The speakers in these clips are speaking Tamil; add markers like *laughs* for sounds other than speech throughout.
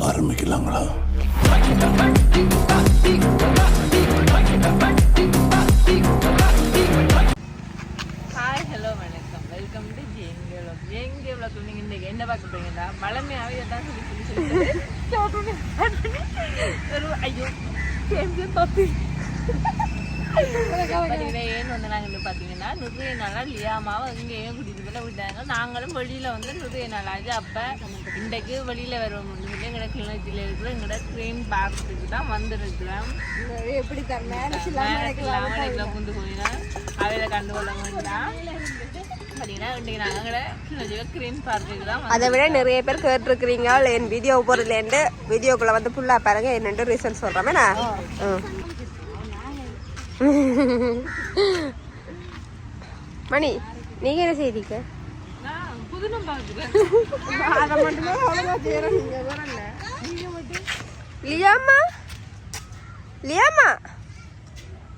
ஆரம்பிக்கலாங்களா? ஹாய் ஹலோ வணக்கம். வெல்கம் டு ஜேங்கே vlog. ஜேங்கே vlog நீங்க இன்னைக்கு என்ன பார்க்க போறீங்கன்னா பழமையாவே தான் சொல்லி சொல்லி சொல்லி ஒரு ஐயோ பாப்பி பார்த்தீங்கன்னா ஏன் வந்து நாங்கள் பார்த்தீங்கன்னா நிறைய நாளாக லியாமாவை இங்கேயும் கூட்டிட்டு போல விட்டாங்க. நாங்களும் வெளியில் வந்து நிறைய நாள். ஆச்சு அப்போ இன்றைக்கு வெளியில் வருவோம்னு சொல்லி எங்களோட கிளிநொச்சியில் இருக்கிற எங்களோட ட்ரெயின் பார்க்கறதுக்கு தான் வந்திருக்கிறோம். எப்படி கிளாமடைக்குள்ள புந்து போயினா. அவையில கண்டு கொள்ள வேண்டாம் பார்க்குக்கு அதை விட நிறைய பேர் கேட்டிருக்கிறீங்க. என் வீடியோ போகிறதுலேருந்து வீடியோக்குள்ள வந்து ஃபுல்லாக பாருங்க. என்னென்று ரீசன் சொல்கிறேன் *laughs* மணி நீங்க என்ன செய்றீங்க? அதை லியாம்மா?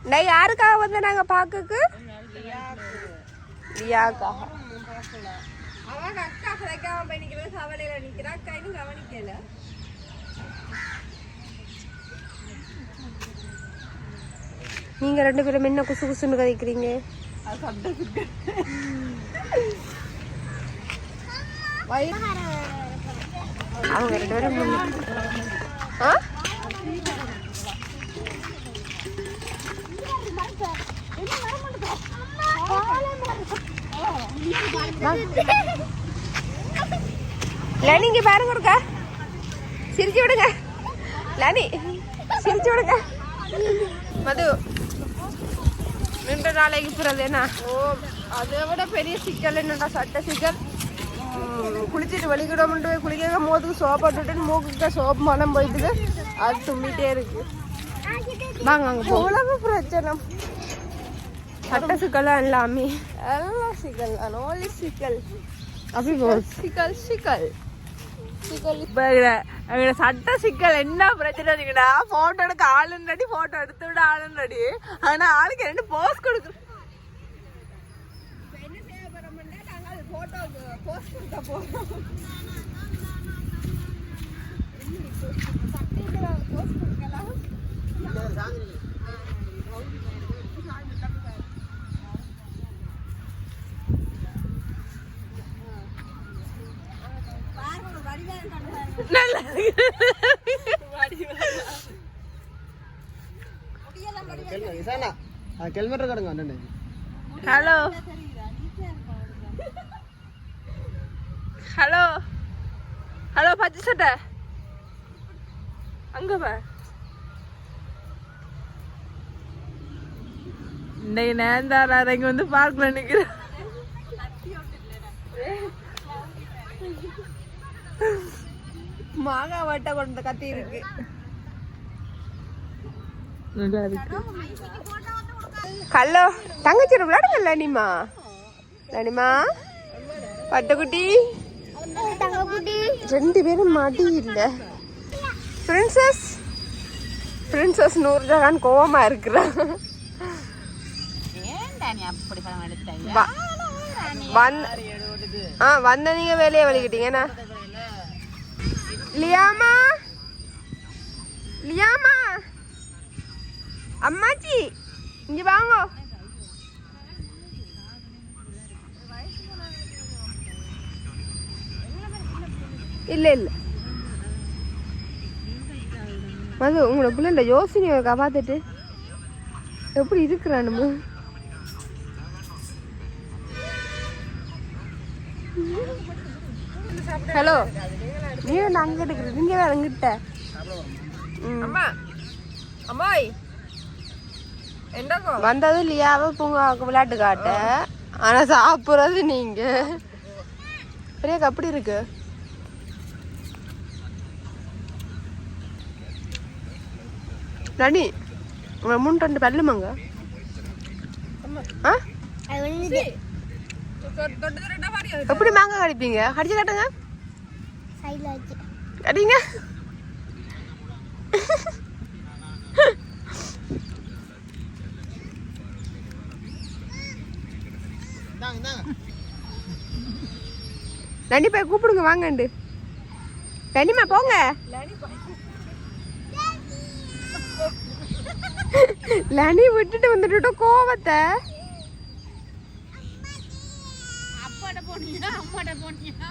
நான் யாருக்காக வந்து நாங்கள் பார்க்கக்கு? லியாக்காக அவங்க அக்கா கிடைக்காம போய் நிற்கிறது கவலையில் நிற்கிறா அக்கா இன்னும் கவனிக்கல. நீங்க ரெண்டு பேரும் என்ன குசு குசுன்னு கதைக்கிறீங்க? அவங்க ரெண்டு பேரும் ஆ? லனிங்க பாருங்க இருக்கா சிரிச்சு விடுங்க. லனி சிரிச்சு விடுங்க. மது ரெண்டு நாளைக்கு பிறகு என்ன? ஓ அதை விட பெரிய சிக்கல் என்னடா சட்ட சிக்கல். குளிச்சுட்டு வலிக்கிடோம்ட்டு போய் குளிக்க மோதுக்கு சோப் போட்டுட்டு மூக்குக்கிட்ட சோப் மனம் போயிட்டுது. அது தும்பிட்டே இருக்கு. வாங்க அங்க உலக பிரச்சனை. சட்ட சிக்கல்லாம் எல்லாமே? எல்லாம் சிக்கல் தான். ஓலி சிக்கல். அப்படி சிக்கல் சிக்கல். சிக்கல். எங்களோட சட்ட சிக்கல் என்ன பிரச்சனைங்கன்னா போட்டோ எடுக்க ஆளுன்னடி போட்டோ எடுத்து விட ஆளுன்னடி ஆனா ஆளுக்கு ரெண்டு போஸ் கொடுக்கு என்ன செய்ய போறோம்னா நாங்கள் போட்டோ போஸ்ட் கொடுக்க போறோம். போஸ்ட் கொடுக்கலாம் நல்லா ஹெல்மெட் கடங்க ஹலோ. ஹலோ. ஹலோ பச்சை சட்டை. அங்க வா. இன்னைக்கு நேர்ந்தாரா இங்கே வந்து பார்க்கல நிற்கிறேன் மாங்காய் வட்டை கொண்ட கத்தி இருக்கு. நல்லா இருக்கு. கல்லோ தங்கச்சி விளையாடுங்க லனிமா லனிமா பட்டுக்குட்டி. ரெண்டு பேரும் மடி இல்ல. பிரின்சஸ் பிரின்சஸ் நூர்ஜஹான் கோவமா இருக்கிறான் வந்த நீங்க வேலையை வலிக்கிட்டீங்கண்ணா லியாமா? லியாமா? அம்மாச்சி இங்க வாங்க. இல்ல இல்ல. மது உங்களோட பிள்ளைல யோசனையை காப்பாத்துட்டு எப்படி இருக்கிறானுமா. ஹலோ. நீ நான் அங்க இருக்கிற நீங்க வேற அங்கிட்ட அம்மா. அம்மாய். வந்தது லியாவ பூங்காவுக்கு விளையாட்டு காட்ட. ஆனா சாப்பிடுறது நீங்க. பெரியக்கா அப்படி இருக்கு? நனி உங்களை மூணு ரெண்டு பல்லுமாங்க? ஆ? எப்படி மாங்காய் கடிப்பீங்க? கடிச்சு காட்டுங்க. கடிங்க நண்டி போய் கூப்பிடுங்க வாங்கண்டு கனிமா போங்க லனி விட்டுட்டு வந்துட்டு கோவத்தை அப்பாட்ட போனியா அம்மாட்ட போனியா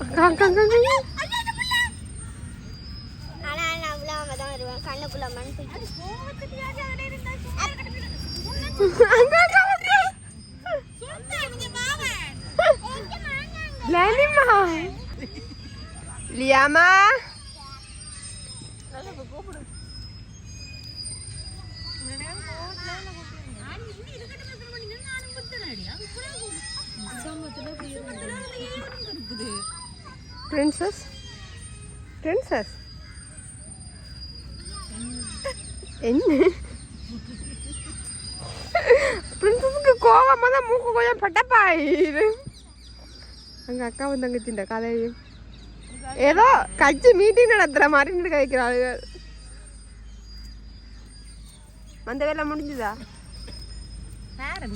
இங்க போ லனி வா திருப்பி போ அக்கா, அக்கா, அக்கா, அக்கா. ஆனா நான் விழாம தான் வருவேன் கண்ணுக்குள்ள மண் அக்கா, அக்கா, அக்கா. லனிமா லியாமா பிரின்சஸ் பிரின்சஸ் என்ன பிரின்சஸ்க்கு கோவமா தான் மூக்கு கொஞ்சம் பட்டப்பாயிரு அங்க அக்காவும் தங்கச்சின்ற கதையும் ஏதோ கட்சி மீட்டிங் நடத்துற மாதிரி நிற்க வைக்கிறாளுங்க அந்த வேலை முடிஞ்சுதா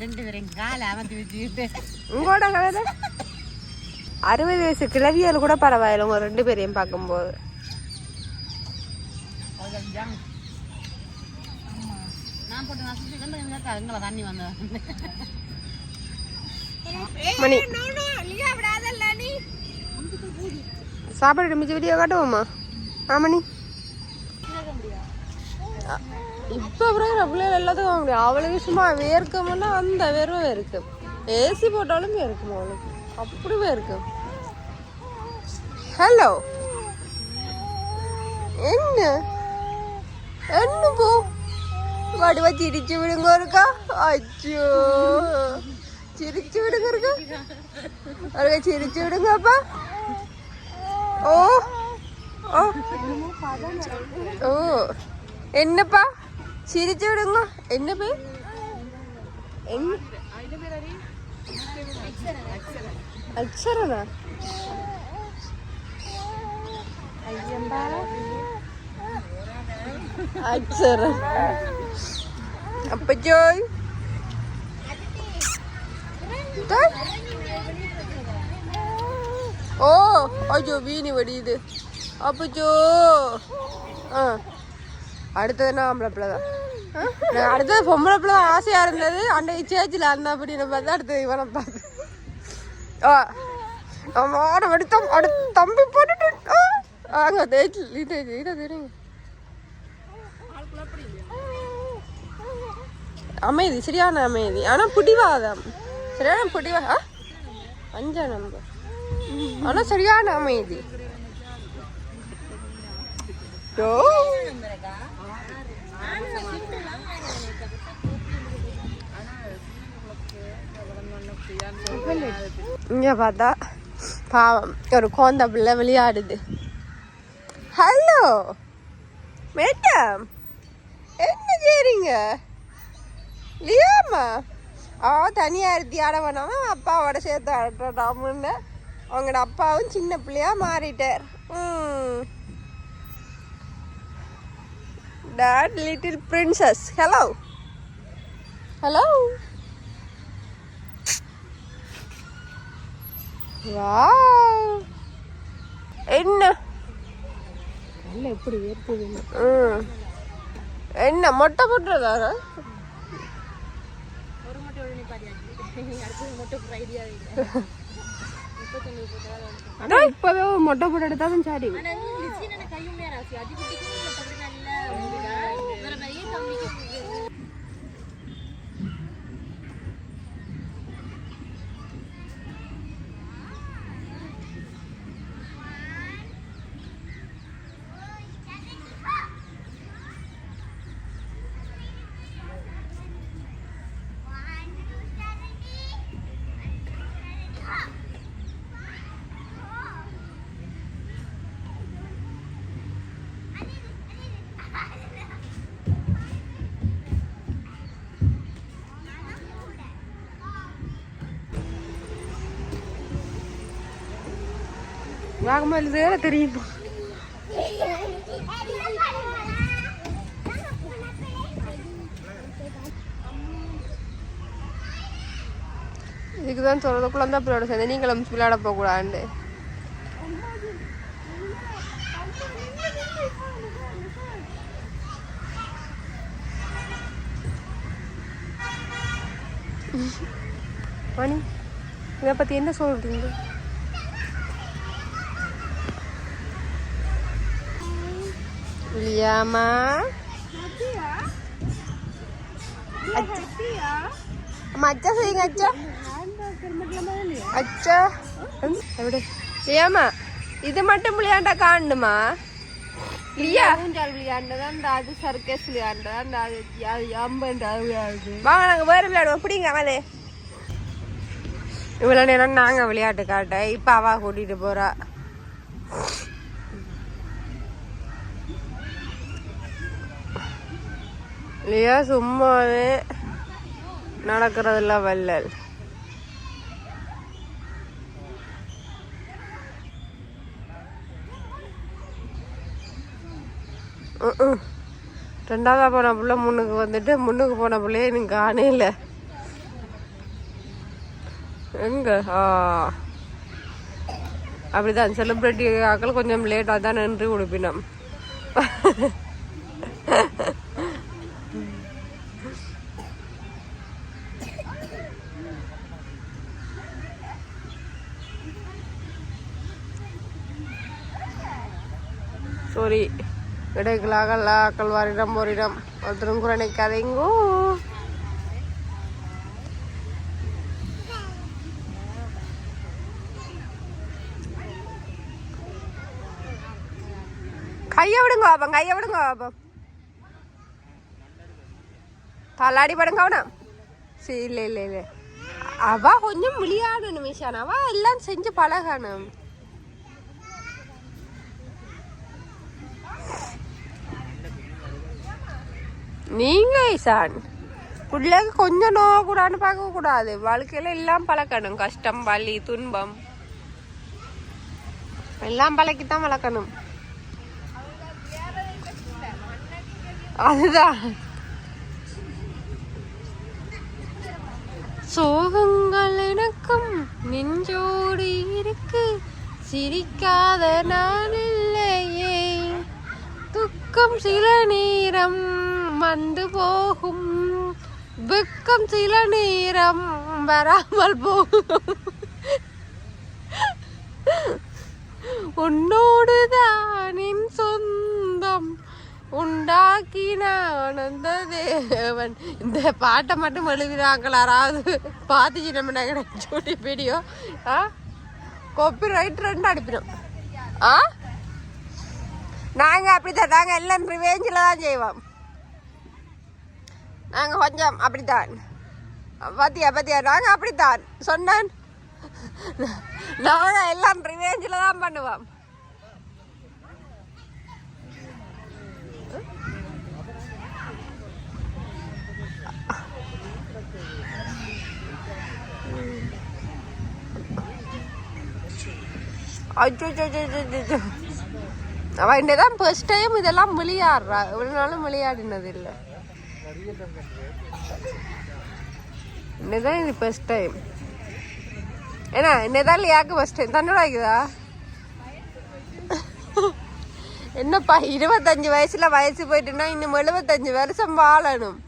ரெண்டு பேரும் காலை வச்சுக்கிட்டு உங்களோட வேலை அறுபது வயசு கிளவியல் கூட பரவாயில்ல உங்கள் ரெண்டு பேரையும் பார்க்கும்போது. மணி. சாப்பாடு மிச்ச வீடியோ காட்டுவோமா? ஆமணி இப்போ அப்புறம் பிள்ளைகள் எல்லாத்துக்கும் அவ்வளோ முடியும் அவளுக்கு சும்மா வேர்க்கமுன்னா அந்த வேர்வை வேர்க்கும். ஏசி போட்டாலும் வேர்க்கும் அவளுக்கு அப்படி வேர்க்கும் ஹலோ என்ன என்ன போ வடிவா சிரிச்சு விடுங்க இருக்கா அச்சோ சிரிச்சு விடுங்க இருக்கா ஒருக்கா சிரிச்சு விடுங்கப்பா ஓ ஓ ஓ என்னப்பா சிரிச்சு விடுங்க என்ன பேர் என்ன அக்ஷரனா அக்ஷரன் அப்ப ஜோய் டேய். ஓ ஐயோ வீணி வடியுது அப்பச்சோ ஆ அடுத்தது நான் ஆம்பளை பிள்ளை தான் அடுத்தது பொம்பளை பிள்ளை ஆசையாக இருந்தது அன்னைக்கு சேச்சில் அந்த அப்படின்னு பார்த்தா அடுத்தது இவனை பார்த்து ஆ ஆமா ஆட தம்பி போட்டுட்டு ஆ தேய்ச்சி இது இதை தெரியுங்க அமைதி சரியான அமைதி. ஆனா பிடிவாதம். சரியான பிடிவா அஞ்சா நம்பர் ஆனா சரியான அமைதி. ஓ. இங்கே பார்த்தா பாவம் ஒரு கோந்த பிள்ளை விளையாடுது. ஹலோ மேடம் என்ன செய்றீங்க? லியாமா அவ தனியாக இருத்தி ஆட வேணாமா அப்பாவோட சேர்த்து ஆடட்டாமுன்னு அவங்களோட அப்பாவும் சின்ன பிள்ளையாக மாறிட்டார். Dad little princess hello hello என்ன? இல்ல எப்படி ஏற்பது என்ன? மொட்டை போட்டுறதாரா ஒரு மொட்டை உடனே ஆனா இப்பவே மொட்டை போட்டு எடுத்தாலும் லிசினோட கையும் வாகமா வேற தெரியுமா? இதுக்கு தான் சொல்கிறது குழந்தை பிள்ளையோட சேர்ந்து நீங்களும் விளையாட போகக்கூடாது மணி இதை பற்றி என்ன சொல்றீங்க? அச்சா அச்சா எവിടെ ஏமா இது மட்டும் விளையாண்டா காணுமா இல்லையா ஊஞ்சால் விளையாண்டதா இந்த அது சர்க்கஸ் விளையாண்டதா இந்த அது அம்பன் விளையாடுது வாங்க நாங்கள் வேறு விளையாடுவோம் பிடிங்க அவளே இவ்வளோ நேரம் நாங்கள் விளையாட்டு காட்ட இப்போ அவா கூட்டிகிட்டு போகிறா இல்லையா சும்மாவே நடக்கிறதுல வள்ளல் ரெண்டாவதாக ரெண்டாவதா போன பிள்ளை முன்னுக்கு வந்துட்டு முன்னுக்கு போன பிள்ளைய எனக்கு காணே இல்லை. எங்க? ஆ. அப்படிதான் செலிப்ரிட்டி ஆக்கள் கொஞ்சம் லேட்டாக தான் நின்று கொடுப்பினோம் *laughs* சாரி கதைகளாக அல்லாக்கள் வாரிடம் ஓரிடம் ஒருத்தரும் கூட கதைங்கோ கையை விடுங்க பாபம் கையை விடுங்க பாபம் தள்ளாடி படுங்க அவனா. சரி இல்லை இல்லை இல்லை. அவ கொஞ்சம் விளையாடணும் மிஷான் அவ எல்லாம் செஞ்சு பழகணும். நீங்க ஈசான் பிள்ளைக்கு கொஞ்சம் நோக்கூடாதுன்னு பார்க்கக்கூடாது. வாழ்க்கையில் எல்லாம் பழக்கணும். கஷ்டம் வலி துன்பம். எல்லாம் பழக்கித்தான் வளர்க்கணும். அதுதான். சோகங்கள் எனக்கும் நெஞ்சோடு இருக்கு. சிரிக்காத நான் இல்லையே. துக்கம் சில நேரம் வந்து போகும். வெக்கம் சில நேரம் வராமல் போகும். உன்னோடு தானின் சொந்தம் உண்டாக்கின ஆனந்த தேவன் இந்த பாட்டை மட்டும் எழுதினாங்களா? யாராவது பார்த்துச்சு நம்ம நாங்கள் சூட்டி வீடியோ ஆ? கொப்பி ரைட் ரெண்டு அடிப்பிடும் ஆ? நாங்கள் அப்படி தான் நாங்கள் எல்லாம் ரிவேஞ்சில் தான் செய்வோம். நாங்கள் கொஞ்சம் அப்படித்தான். பாத்தியா பாத்தியா நாங்கள் அப்படித்தான். சொன்னான். நாங்கள் எல்லாம் ரிவேஞ்சில் தான் பண்ணுவோம். அச்சோ அச்சோ, அச்சோ, ஃபர்ஸ்ட் டைம் இதெல்லாம் விளையாடுறா. இவ்வளோ நாளும் விளையாடினது இல்லை என்னதான் இது ஃபர்ஸ்ட் டைம் ஏன்னா என்னதான் லியாக்கு ஃபர்ஸ்ட் டைம் தன்னோட ஆகுதா என்னப்பா இருபத்தஞ்சு வயசுல வயசு போயிட்டுனா இன்னும் எழுபத்தஞ்சு வருஷம் வாழணும்.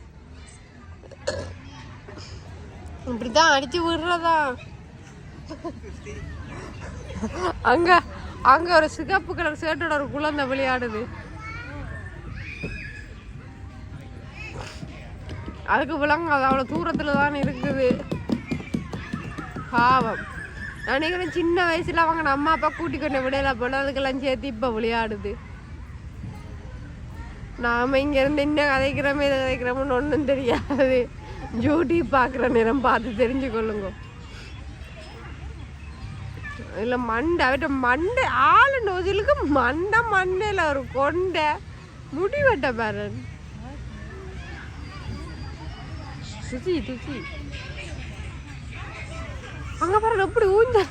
இப்படிதான் அடிச்சு விடுறதா? அங்க அங்க ஒரு சிகப்பு கலர் ஷர்ட்டோட ஒரு குழந்தை விளையாடுது. அதுக்கு விலங்கு அது அவ்வளோ தூரத்தில் தான் இருக்குது. பாவம். நான் நினைக்கிறேன் சின்ன வயசுல அவங்க அம்மா அப்பா கூட்டி கொண்டு விடையில போல அதுக்கெல்லாம் சேர்த்து இப்போ விளையாடுது. நாம் இங்கேருந்து என்ன கதைக்கிறோமே இதை கதைக்கிறோம்னு ஒன்றும் தெரியாது. ஜூட்டி பார்க்குற நேரம் பார்த்து தெரிஞ்சு கொள்ளுங்க. இல்ல மண்டை அவட்ட மண்டை ஆளு நோதிலுக்கு மண்டை மண்டையில் ஒரு கொண்டை. முடி வெட்ட பாரு சுசி சுசி அங்க பாரு எப்படி ஊஞ்சல்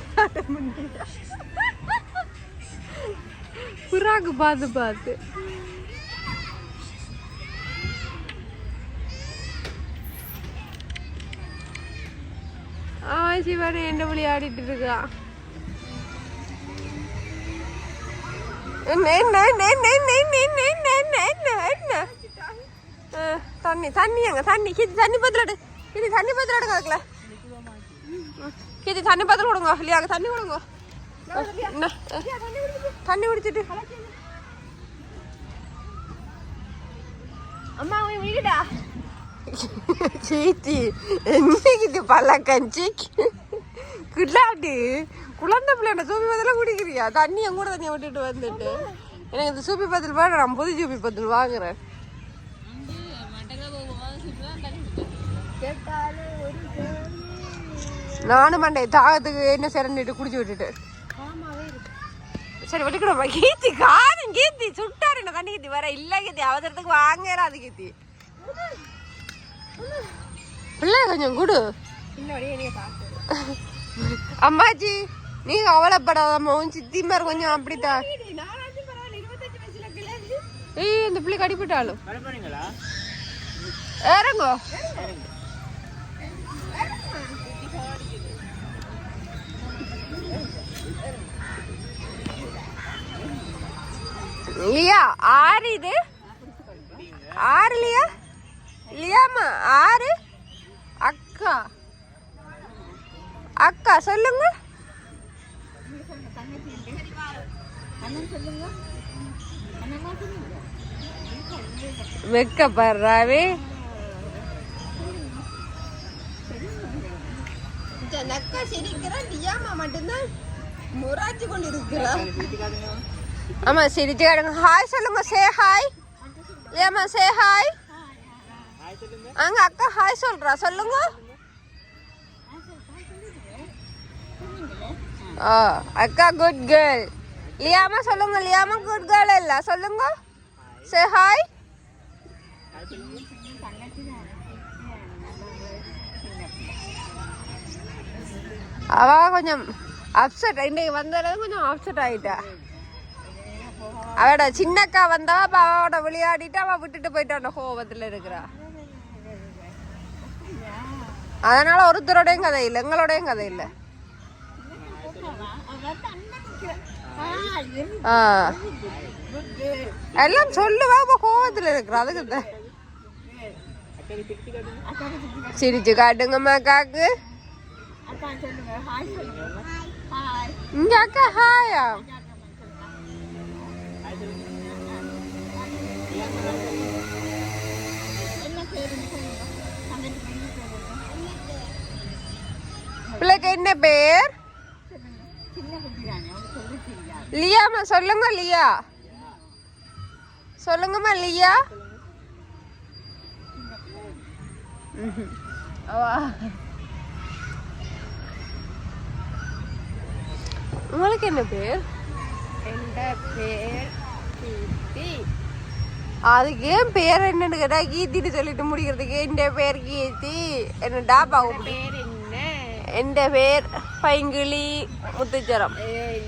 புறாக்கு பார்த்து பார்த்து. அவன் சிவன் என்ன விளையாடிட்டு இருக்கான் என்ன என்ன என்ன என்ன என்ன என்ன என்ன என்ன தண்ணி தண்ணி அங்க தண்ணி கிதி தண்ணி பத்திரடு கிதி தண்ணி பத்திரடு அதுக்குல கிதி தண்ணி பத்திரம் கொடுங்க. இல்லையா? அங்க தண்ணி கொடுங்க. தண்ணி குடிச்சிட்டு. அம்மா அவன் விழுடா சீச்சி என்னைக்கு பழக்கஞ்சி குள்ளாட்டு குழந்தை பிள்ளைண்ட சூப்பி பதிலாக குடிக்கிறியா? தண்ணி எங்கூட தண்ணியை விட்டுட்டு வந்துட்டு. எனக்கு இந்த சூப்பி பதில் வேணும் நான் புது சூப்பி பதில் வாங்குறேன். நானும் மண்டே தாகத்துக்கு என்ன சிறந்துட்டு குடிச்சு விட்டுட்டு. சரி வெட்டுக்கிடுமா கீர்த்தி காரம் கீர்த்தி சுட்டாரு என்ன தண்ணி கீர்த்தி? வர இல்ல கீர்த்தி. அவசரத்துக்கு வாங்கறாது கீர்த்தி. பிள்ளை கொஞ்சம் குடு. அம்மாச்சி நீங்க அவலப்படாதம்மா உன் சித்தி மாதிரி கொஞ்சம் அப்படித்தான் ஏய் இந்த பிள்ளை கடிப்பிட்டாலும் இறங்கோ. லியா ஆறு இது? ஆறு லியா? லியாமா ஆறு? அக்கா. அக்கா சொல்லுங்க. வெக்கப்படுறாவே. நக்கா சிரிக்கிறா லியாமா மட்டும்தான் முராஜி கொண்டு இருக்கிறா ஆமா சிரிச்சு காடுங்க ஹாய் சொல்லுங்க சே ஹாய் ஏமா சே ஹாய் அங்க அக்கா ஹாய் சொல்றா சொல்லுங்க ஆ அக்கா குட் கேர்ள் லியாமா சொல்லுங்க லியாமா குட் கேர்ள் இல்ல சொல்லுங்க சே ஹாய் அவ கொஞ்சம் அப்செட் இன்னைக்கு வந்தது கொஞ்சம் அப்செட் ஆயிட்டா அவட சின்னக்கா வந்தா அவட விளையாடிட்டு அவ விட்டுட்டு போயிட்டான் கோபத்துல இருக்கிறா. அதனால ஒருத்தரோடையும் கதை இல்லை எங்களோடையும் கதை இல்லை. எல்லாம் சொல்லுவா அப்ப கோவத்துல இருக்கிறா அதுக்கு. சிரிச்சு காட்டுங்கம்மா காக்கு இங்க அக்கா ஹாயா பிள்ளைக்கு என்ன பேர் லியாமா சொல்லுங்க லியா சொல்லுங்கம்மா லியா ம்ஹும். அவா உங்களுக்கு என்ன பேர் எந்த பேர் கீர்த்தி அதுக்கு ஏன் பேர் என்னன்னு கேட்டா கீர்த்தின்னு சொல்லிட்டு முடிக்கிறதுக்கு என் பேர் கீர்த்தி. என்னடா பாவம் பேர் என்ன? என் பேர் பைங்கிளி முத்துச்சரம்.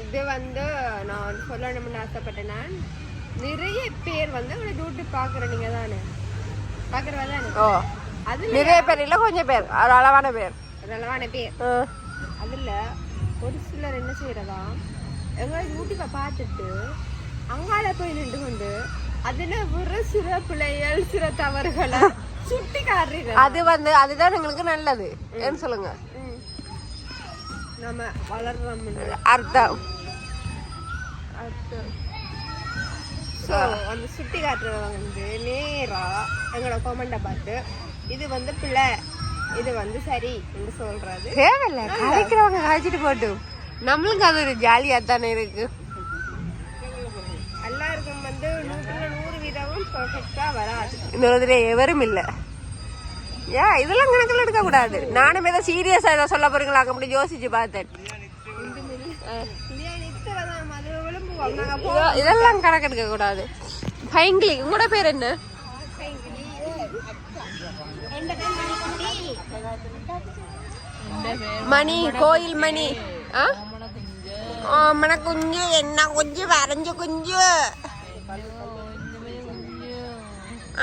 இது வந்து நான் சொல்லணும்னு ஆசைப்பட்டேன் நான். நிறைய பேர் வந்து உங்களை டியூட்டி பார்க்குற நீங்க தானே? பார்க்குறவா தானே? ஓ அதுல நிறைய பேர் இல்லை கொஞ்சம் பேர். ஒரு அளவான பேர். நல்லவான பேர். ஆ. அதுல ஒரு சிலர் என்ன செய்யறதா எங்களை யூடியூப்பை பார்த்துட்டு அங்கால போய் நின்று கொண்டு அதுல ஒரு சில பிள்ளைகள் சில தவறுகளை சுட்டி காட்டுறீங்க அது வந்து அதுதான் எங்களுக்கு நல்லது. ஏன்னு சொல்லுங்க. நம்ம வளர்றோம் அர்த்தம். ஸோ அந்த சுட்டி காட்டுறவங்க வந்து நேரா எங்களோட கொமெண்ட்டை பார்த்து இது வந்து பிள்ளை இது வந்து சரி என்று சொல்றது. தேவையில்ல. கதைக்கிறவங்க கதைச்சிட்டு போட்டும். நம்மளுக்கு அது ஒரு ஜாலியா தானே இருக்கு. இந்த உலகத்துல எவரும் இல்லை. ஏன் இதெல்லாம் கணக்கில் எடுக்கக்கூடாது. நானும் ஏதோ சீரியஸாக ஏதோ சொல்ல போறீங்களா அங்கே முடிஞ்சு யோசிச்சு பார்த்தேன். இதெல்லாம் கணக்கு எடுக்க கூடாது பைங்கிலி உங்களோட பேர் என்ன? மணி கோயில் மணி. ஆ? மன குஞ்சு என்ன குஞ்சு வரைஞ்ச குஞ்சு.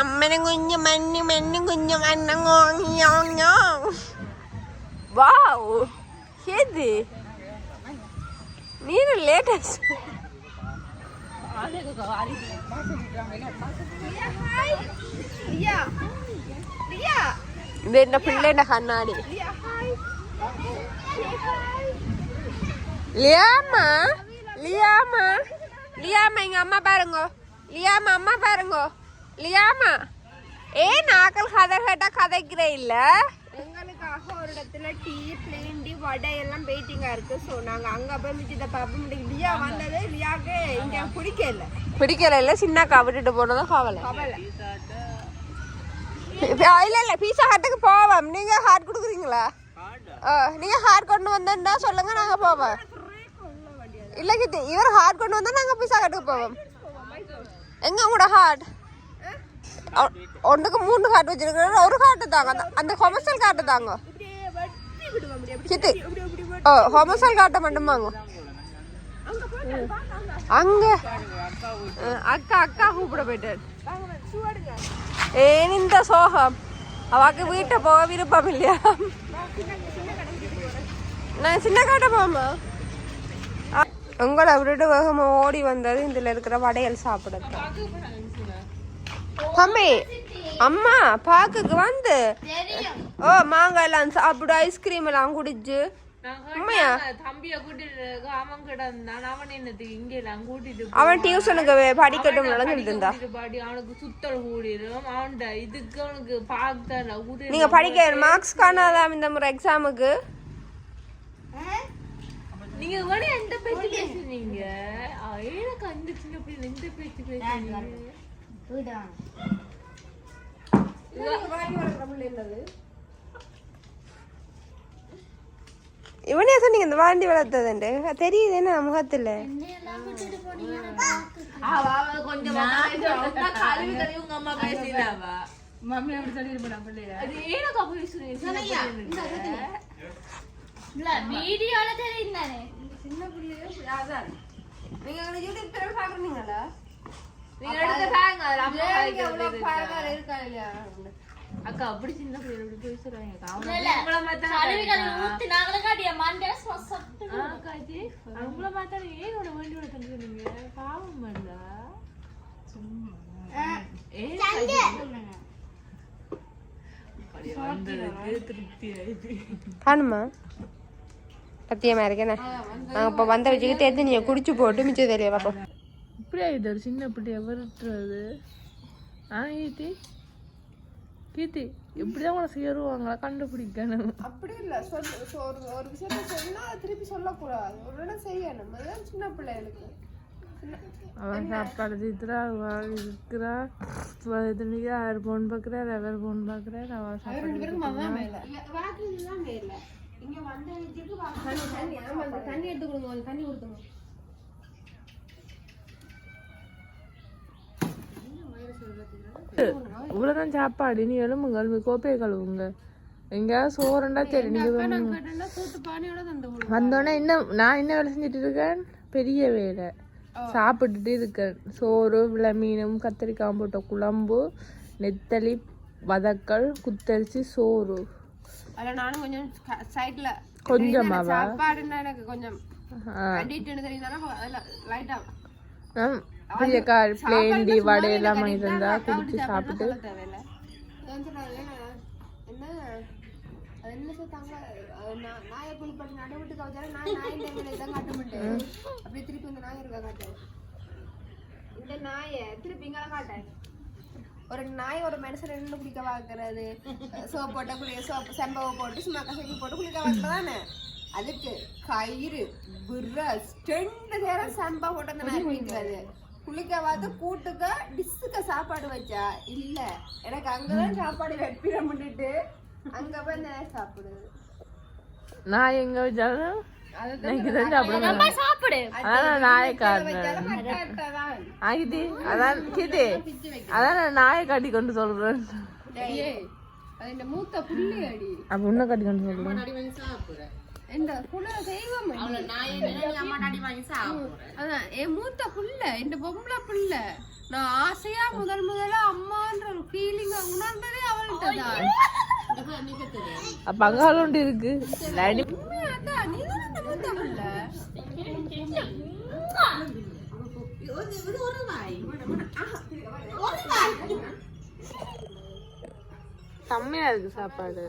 അമ്മനെ കുഞ്ഞു മഞ്ഞു മഞ്ഞു കുഞ്ഞു മണ്ണങ്ങോങ്ങിയോങ്ങോ വാവ് ഏത് നീര് ലേറ്റസ്റ്റ് ഇത് എന്റെ പിള്ളേന്റെ കണ്ണാടി லியாமா லியாமா லியாமா எங்க அம்மா பாருங்க லியாமா அம்மா பாருங்க லியாமா ஏன் நாக்கள் கதை கேட்டா கதைக்கிறே இல்ல? எங்களுக்காக ஒரு இடத்துல டீ பிளேன் டீ வடை எல்லாம் வெயிட்டிங்கா இருக்கு ஸோ நாங்க அங்க போய் மிச்சத்தை பார்ப்ப முடியும் லியா வந்தது லியாக்கு இங்க பிடிக்கல. பிடிக்கல இல்ல சின்னக்கா விட்டுட்டு போனதும் கவலை. கவலை. இல்ல இல்ல பீஸா ஹட்டுக்கு போவோம். நீங்க ஹார்ட் கொடுக்குறீங்களா? ஆ, நீங்க ஹார்ட் கொண்டு வந்தா சொல்லுங்க நாங்க போவோம். இல்ல கிட்ட இவர் ஹார்ட் கொண்டு வந்தா நாங்க பீஸா ஹட்டுக்கு போவோம். எங்க உங்களோட ஹார்ட்? ஒன்றுக்கு மூணு காட்டு வச்சிருக்கிற ஒரு காட்டு தாங்க. அந்த- ஹொமசல் காட்டு தாங்க. சித்து ஓ ஹொமசல் காட்ட மட்டுமாங்க அங்க. அக்கா அக்கா கூப்பிட போயிட்டாரு ஏன் இந்த சோகம். அவாக்கு வீட்டை போக விருப்பம் இல்லையா? நான் சின்ன காட்ட போமா உங்களை விட்டுட்டு வேகமா ஓடி வந்தது இதுல இருக்கிற வடையல் சாப்பிடத்தான் தம்பி அம்மா பாக்குக்கு வந்து. ஓ மாங்காய் எல்லாம் சாப்பிடு ஐஸ்கிரீம் எல்லாம் குடிச்சு. அவன் அவன் அவன் டியூஷனுக்கு படிக்கட்டும் கூட்டிட்டு பாடி அவனுக்கு சுத்தல் கூடிரும் அவன்ட இதுக்கு அவனுக்கு நீங்க படிக்க மார்க்ஸ் காணாதாம் இந்த முறை எக்ஸாமுக்கு நீங்க கூட எந்த பேச்சு பேசுறீங்க. அஹ் எனக்கு அந்த சின்ன பிள்ளை எந்த பேச்சு பேசுறீங்க? இவனே சொன்னீங்க இந்த வாண்டி வளர்த்ததுண்டு. தெரியுது என்ன முகத்துல? மம்மி அப்படி சொல்லிருப்பா பிள்ளைய. அது வீடியோல தெரியும் தானே சின்ன பிள்ளைய அதான். நீங்க யூடியூப் சேனல் பாக்குறீங்களா நீங்க எடுத்து பாருங்க அதுல அம்மா எவ்வளவு கதைக்கிறது பாருங்க இருக்கா இல்லையா? அக்கா அப்படி சின்ன பிள்ளைகள் இப்படி பேசுறாங்க அக்கா. அவங்க இல்ல, உங்களை பார்த்தா கழுவி கழுவி ஊத்தி நாங்களே காட்டிய? மண்டே சொட்டு ஆ, அக்காச்சி, அவங்கள பார்த்தா ஏன் உன வண்டி ஓட தந்துருங்க பாவம் பண்ணா ஏன் அப்படி வந்ததுக்கு திருப்தி ஆயிடுச்சு காணுமா சத்தியமா இருக்கேனே. நாங்க இப்ப வந்த வச்சுக்கிட்டு எடுத்து நீங்க குடிச்சு போட்டு மிச்சம் தெரிய பார்ப்போம் இப்படி ஆயிடுது ஒரு சின்ன பிள்ளைய விரட்டுறது ஆ கீர்த்தி? கீர்த்தி இப்படிதான் உனக்கு சேருவாங்களா? கண்டுபிடிக்கணும். அப்படி இல்ல சொல்லு சொ- ஒரு ஒரு விஷயத்த சொன்னா அதை திருப்பி சொல்லக்கூடாது. உடனே செய்யணும். அதுதான் சின்ன பிள்ளைகளுக்கு. அவன் சாப்பாடு தீத்துறா அவன் இருக்கிறா இதுனிக்கு ஆறு போன் பார்க்குறா வெவர் போன் பார்க்குறா அவன் சாப்பாடு தண்ணி எடுத்து கொடுங்க தண்ணி கொடுத்துங்க இவ்வளோதான் சாப்பாடு நீ எலும்புங்கள் கோப்பையை கழுவுங்க. எங்கேயாவது சோறுண்டா சரி நீங்க வேணுங்க. கேட்டா கூட்டு பானையோட தந்து விடு. வந்தோடனே என்ன நான் என்ன வேலை செஞ்சுட்டு இருக்கேன்? பெரிய வேலை. சாப்பிட்டுட்டு இருக்கேன். சோறு விளை மீனும் கத்திரிக்காய் போட்ட குழம்பு நெத்தலி வதக்கல் குத்தரிசி சோறு. அதுல நானும் கொஞ்சம் சைட்ல எனக்கு கொஞ்சம் ஆ. அடிட்டு தெரியுதானா அதுல லைட்டா ஆம், பெரிய கார் பிளேண்டி வடை எல்லாம் வாங்கி தந்தா குடிச்சு சாப்பிட்டு. ஒரு நாய் ஒரு மனுஷன் ரெண்டு குளிக்க வாக்குறது சோப் போட்ட குளிக்க சோப்பு செம்பவை போட்டு சும்மா கசக்கி போட்டு குளிக்க வாக்குறதானே அதுக்கு கயிறு பிரஷ் ரெண்டு நேரம் செம்பா போட்டு அந்த நாய் குளிக்கிறது குளிக்க பார்த்து கூட்டுக்க டிஸ்ஸுக்க சாப்பாடு வச்சா? இல்ல. எனக்கு அங்கதான் சாப்பாடு வெப்பிட முன்னிட்டு அங்க போய் நாய் சாப்பிடுது நான் எங்க வச்சாலும் எனக்கு தான் சாப்பிடுவேன். சாப்பிடு. அதான் நாயை நான் காட்டி கொண்டு சொல்றேன். மூத்த புள்ளி அடி அப்ப உன்ன காட்டி கொண்டு சொல்றேன். இந்த புள்ள தெய்வம் அதான் என் மூத்த புள்ள இந்த பொம்பளை புள்ள. நான் ஆசையா முதல் முதல்ல அம்மான்ற ஒரு ஃபீலிங் உணர்ந்ததே அவள்கிட்ட தான். அப்ப அங்கால ஒன்று இருக்கு. டாடி. அதான் நீ தான் இந்த மூத்த புள்ள. செம்மையா இருக்கு சாப்பாடு.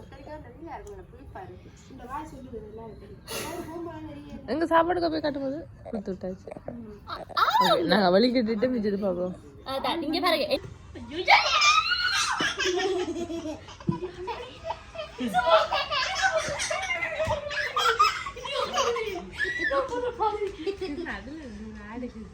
எங்க சாப்பாடு போய் காட்டும்போது கொடுத்து விட்டாச்சு. நாங்க வழி கட்டிட்டு மிச்சது பார்ப்போம் அதான் இங்க பாருங்க. உஞ்சு *laughs*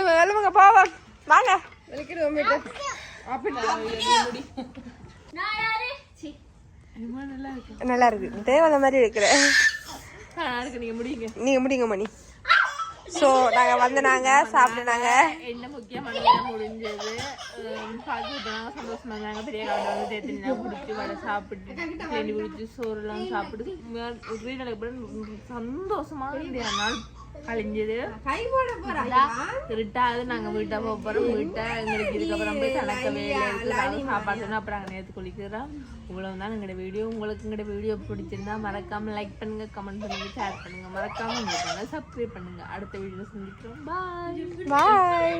எழுங்க எழுங்க போவோம். வாங்க. வெளிக்கிடுவோம் வீட்டு நான் யாரு? சி. நல்லா இருக்கு. தேவையான மாதிரி இருக்கிற இருக்கு நீங்க முடியுங்க. நீங்க முடிங்க மணி. ஸோ நாங்க வந்தனாங்க சாப்பிட்டுனாங்க. என்ன முக்கியமான முடிஞ்சது? பார்த்துட்டு சந்தோஷமா இருந்தாங்க. பெரிய காலை வந்து தேத்தினா குடிச்சு வடை சாப்பிட்டு தேனி குடிச்சு சோறுலாம் சாப்பிட்டு ஒரே நாளைக்கு சந்தோஷமா இந்த நாள் கழிஞ்சது. கை போட இருட்டாவது நாங்க வீட்டை போக போறோம் வீட்டை எங்களுக்கு இதுக்கப்புறம் போய் கணக்க வேலை சாப்பாடு அப்புறம் நாங்க நேற்று குளிக்கிறோம். இவ்வளவு தான் எங்களோட வீடியோ. உங்களுக்கு எங்களோட வீடியோ பிடிச்சிருந்தா மறக்காம லைக் பண்ணுங்க கமெண்ட் பண்ணுங்க ஷேர் பண்ணுங்க. மறக்காம எங்களுக்கு சப்ஸ்கிரைப் பண்ணுங்க. அடுத்த வீடியோ சந்திக்கிறோம். பாய் பாய்